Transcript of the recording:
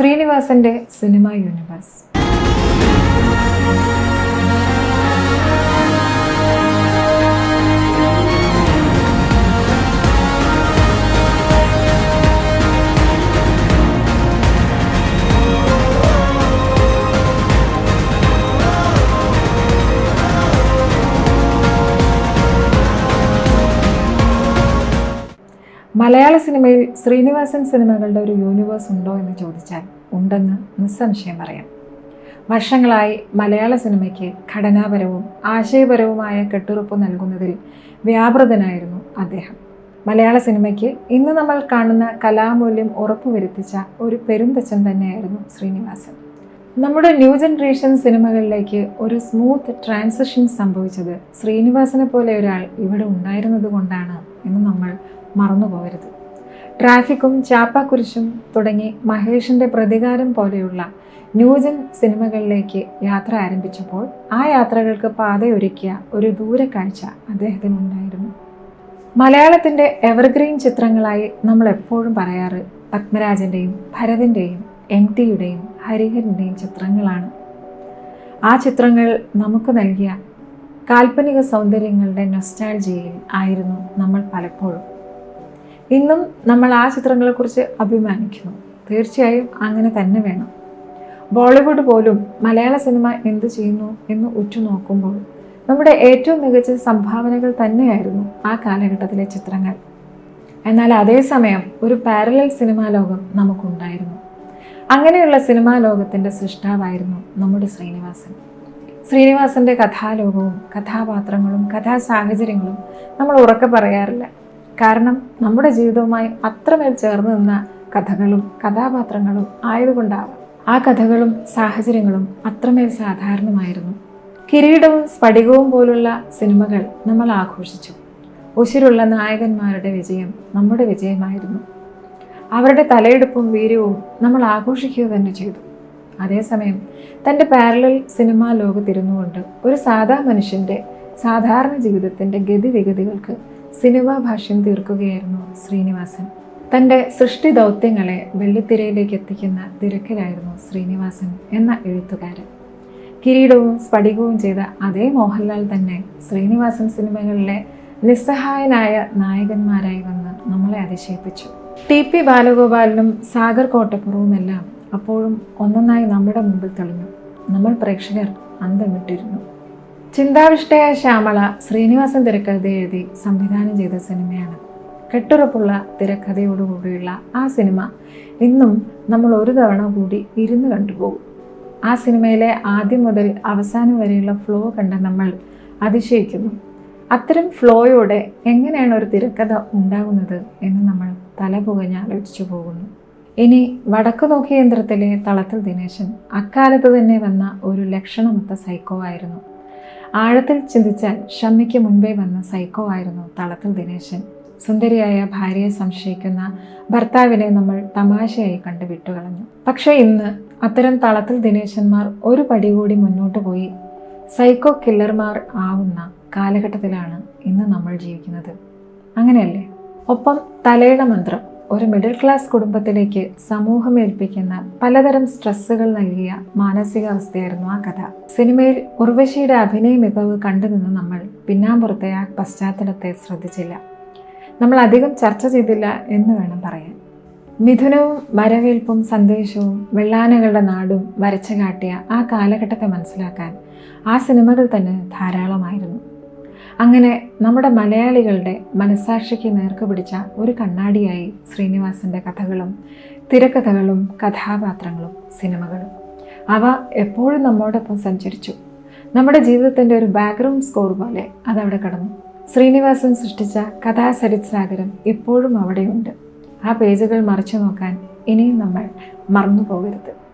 ശ്രീനിവാസന്റെ cinema universe. മലയാള സിനിമയിൽ ശ്രീനിവാസൻ സിനിമകളുടെ ഒരു യൂണിവേഴ്സ് ഉണ്ടോ എന്ന് ചോദിച്ചാൽ ഉണ്ടെന്ന് നിസ്സംശയം പറയാം. വർഷങ്ങളായി മലയാള സിനിമയ്ക്ക് ഘടനാപരവും ആശയപരവുമായ കെട്ടുറപ്പ് നൽകുന്നതിൽ വ്യാപൃതനായിരുന്നു അദ്ദേഹം. മലയാള സിനിമയ്ക്ക് ഇന്ന് നമ്മൾ കാണുന്ന കലാമൂല്യം ഉറപ്പുവരുത്തിച്ച ഒരു പെരുന്തച്ചൻ തന്നെയായിരുന്നു ശ്രീനിവാസൻ. നമ്മുടെ ന്യൂ ജനറേഷൻ സിനിമകളിലേക്ക് ഒരു സ്മൂത്ത് ട്രാൻസിഷൻ സംഭവിച്ചത് ശ്രീനിവാസനെ പോലെ ഒരാൾ ഇവിടെ ഉണ്ടായിരുന്നത് കൊണ്ടാണ് എന്ന് നമ്മൾ മറന്നു പോകരുത് ട്രാഫിക്കും ചാപ്പാക്കുരിശും തുടങ്ങി മഹേഷിന്റെ പ്രതികാരം പോലെയുള്ള ന്യൂജൻ സിനിമകളിലേക്ക് യാത്ര ആരംഭിച്ചപ്പോൾ ആ യാത്രകൾക്ക് പാതയൊരുക്കിയ ഒരു ദൂരക്കാഴ്ച അദ്ദേഹത്തിനുണ്ടായിരുന്നു. മലയാളത്തിന്റെ എവർഗ്രീൻ ചിത്രങ്ങളായി നമ്മൾ എപ്പോഴും പറയാറ് പത്മരാജന്റെയും ഭരതിന്റെയും എം ടിയുടെയും ഹരിഹരന്റെയും ചിത്രങ്ങളാണ്. ആ ചിത്രങ്ങൾ നമുക്ക് നൽകിയ കാൽപ്പനിക സൗന്ദര്യങ്ങളുടെ നൊസ്റ്റാൾജിയയിൽ ആയിരുന്നു നമ്മൾ പലപ്പോഴും. ഇന്നും നമ്മൾ ആ ചിത്രങ്ങളെക്കുറിച്ച് അഭിമാനിക്കുന്നു. തീർച്ചയായും അങ്ങനെ തന്നെ വേണം. ബോളിവുഡ് പോലും മലയാള സിനിമ എന്തു ചെയ്യുന്നു എന്ന് ഉറ്റുനോക്കുമ്പോൾ നമ്മുടെ ഏറ്റവും മികച്ച സംഭാവനകൾ തന്നെയായിരുന്നു ആ കാലഘട്ടത്തിലെ ചിത്രങ്ങൾ. എന്നാൽ അതേസമയം ഒരു പാരലൽ സിനിമാ ലോകം നമുക്കുണ്ടായിരുന്നു. അങ്ങനെയുള്ള സിനിമാ ലോകത്തിന്റെ സൃഷ്ടാവായിരുന്നു നമ്മുടെ ശ്രീനിവാസൻ. ശ്രീനിവാസന്റെ കഥാലോകവും കഥാപാത്രങ്ങളും കഥാസാഹചര്യങ്ങളും നമ്മൾ ഉറക്കെ പറയാറില്ല. കാരണം നമ്മുടെ ജീവിതവുമായി അത്രമേൽ ചേർന്ന് നിന്ന കഥകളും കഥാപാത്രങ്ങളും ആയതുകൊണ്ടാവാം. ആ കഥകളും സാഹചര്യങ്ങളും അത്രമേൽ സാധാരണമായിരുന്നു. കിരീടവും സ്ഫടികവും പോലുള്ള സിനിമകൾ നമ്മൾ ആഘോഷിച്ചു. ഉശിരുള്ള നായകന്മാരുടെ വിജയം നമ്മുടെ വിജയമായിരുന്നു. അവരുടെ തലയെടുപ്പും വീര്യവും നമ്മൾ ആഘോഷിക്കുക തന്നെ ചെയ്തു. അതേസമയം തന്റെ പാരലൽ സിനിമാ ലോകത്തിരുന്നുകൊണ്ട് ഒരു സാധാ മനുഷ്യന്റെ സാധാരണ ജീവിതത്തിന്റെ ഗതിവിഗതികൾക്ക് സിനിമാ ഭാഷ്യം തീർക്കുകയായിരുന്നു ശ്രീനിവാസൻ. തന്റെ സൃഷ്ടി ദൗത്യങ്ങളെ വെള്ളിത്തിരയിലേക്ക് എത്തിക്കുന്ന തിരക്കിലായിരുന്നു ശ്രീനിവാസൻ എന്ന എഴുത്തുകാരൻ. കിരീടവും സ്ഫടികവും ചെയ്ത അതേ മോഹൻലാൽ തന്നെ ശ്രീനിവാസൻ സിനിമകളിലെ നിസ്സഹായനായ നായകന്മാരായി വന്ന് നമ്മളെ അതിശയിപ്പിച്ചു. ടി പി ബാലഗോപാലിനും സാഗർ കോട്ടപ്പുറവുമെല്ലാം അപ്പോഴും ഒന്നൊന്നായി നമ്മുടെ മുമ്പിൽ തെളിഞ്ഞു. നമ്മൾ പ്രേക്ഷകർ അന്തം വിട്ടിരുന്നു ചിന്താവിഷ്ടയായ ശ്യാമള ശ്രീനിവാസൻ തിരക്കഥ എഴുതി സംവിധാനം ചെയ്ത സിനിമയാണ്. കെട്ടുറപ്പുള്ള തിരക്കഥയോടുകൂടിയുള്ള ആ സിനിമ ഇന്നും നമ്മൾ ഒരു തവണ കൂടി ഇരുന്ന് കണ്ടുപോകും. ആ സിനിമയിലെ ആദ്യം മുതൽ അവസാനം വരെയുള്ള ഫ്ലോ കണ്ട നമ്മൾ അതിശയിക്കുന്നു. അത്തരം ഫ്ലോയോടെ എങ്ങനെയാണ് ഒരു തിരക്കഥ ഉണ്ടാകുന്നത് എന്ന് നമ്മൾ തലപുകഞ്ഞ് ആലോചിച്ചു പോകുന്നു. ഇനി വടക്കു നോക്കിയ യന്ത്രത്തിലെ തളത്തിൽ ദിനേശൻ അക്കാലത്ത് തന്നെ വന്ന ഒരു ലക്ഷണമൊത്ത സൈക്കോ ആയിരുന്നു. ആഴത്തിൽ ചിന്തിച്ചാൽ ഷമ്മിക്ക് മുൻപേ വന്ന സൈക്കോ ആയിരുന്നു തളത്തിൽ ദിനേശൻ. സുന്ദരിയായ ഭാര്യയെ സംശയിക്കുന്ന ഭർത്താവിനെ നമ്മൾ തമാശയായി കണ്ട് വിട്ടുകളഞ്ഞു. പക്ഷേ ഇന്ന് അത്തരം തളത്തിൽ ദിനേശന്മാർ ഒരു പടി കൂടി മുന്നോട്ട് പോയി സൈക്കോ കില്ലർമാർ ആവുന്ന കാലഘട്ടത്തിലാണ് ഇന്ന് നമ്മൾ ജീവിക്കുന്നത്. അങ്ങനെയല്ലേ? ഒപ്പം തലയുടെ മന്ത്രം. ഒരു മിഡിൽ ക്ലാസ് കുടുംബത്തിലേക്ക് സമൂഹം ഏൽപ്പിക്കുന്ന പലതരം സ്ട്രെസ്സുകൾ നൽകിയ മാനസികാവസ്ഥയായിരുന്നു ആ കഥ. സിനിമയിൽ ഉർവശിയുടെ അഭിനയ മികവ് കണ്ടുനിന്ന് നമ്മൾ പിന്നാമ്പുറത്തെ ആ പശ്ചാത്തലത്തെ ശ്രദ്ധിച്ചില്ല. നമ്മൾ അധികം ചർച്ച ചെയ്തില്ല എന്ന് വേണം പറയാൻ. മിഥുനവും വരവേൽപ്പും സന്ദേശവും വെള്ളാനകളുടെ നാടും വരച്ചു കാട്ടിയ ആ കാലഘട്ടത്തെ മനസ്സിലാക്കാൻ ആ സിനിമകൾ തന്നെ ധാരാളമായിരുന്നു. അങ്ങനെ നമ്മുടെ മലയാളികളുടെ മനസാക്ഷിക്ക് നേർക്ക് പിടിച്ച ഒരു കണ്ണാടിയായി ശ്രീനിവാസന്റെ കഥകളും തിരക്കഥകളും കഥാപാത്രങ്ങളും സിനിമകളും. അവ എപ്പോഴും നമ്മോടൊപ്പം സഞ്ചരിച്ചു. നമ്മുടെ ജീവിതത്തിന്റെ ഒരു ബാക്ക്ഗ്രൗണ്ട് സ്കോർ പോലെ അതവിടെ കടന്നു. ശ്രീനിവാസൻ സൃഷ്ടിച്ച കഥാസരിത് സാഗരം ഇപ്പോഴും അവിടെയുണ്ട്. ആ പേജുകൾ മറിച്ചു നോക്കാൻ ഇനിയും നമ്മൾ മറന്നു പോകരുത്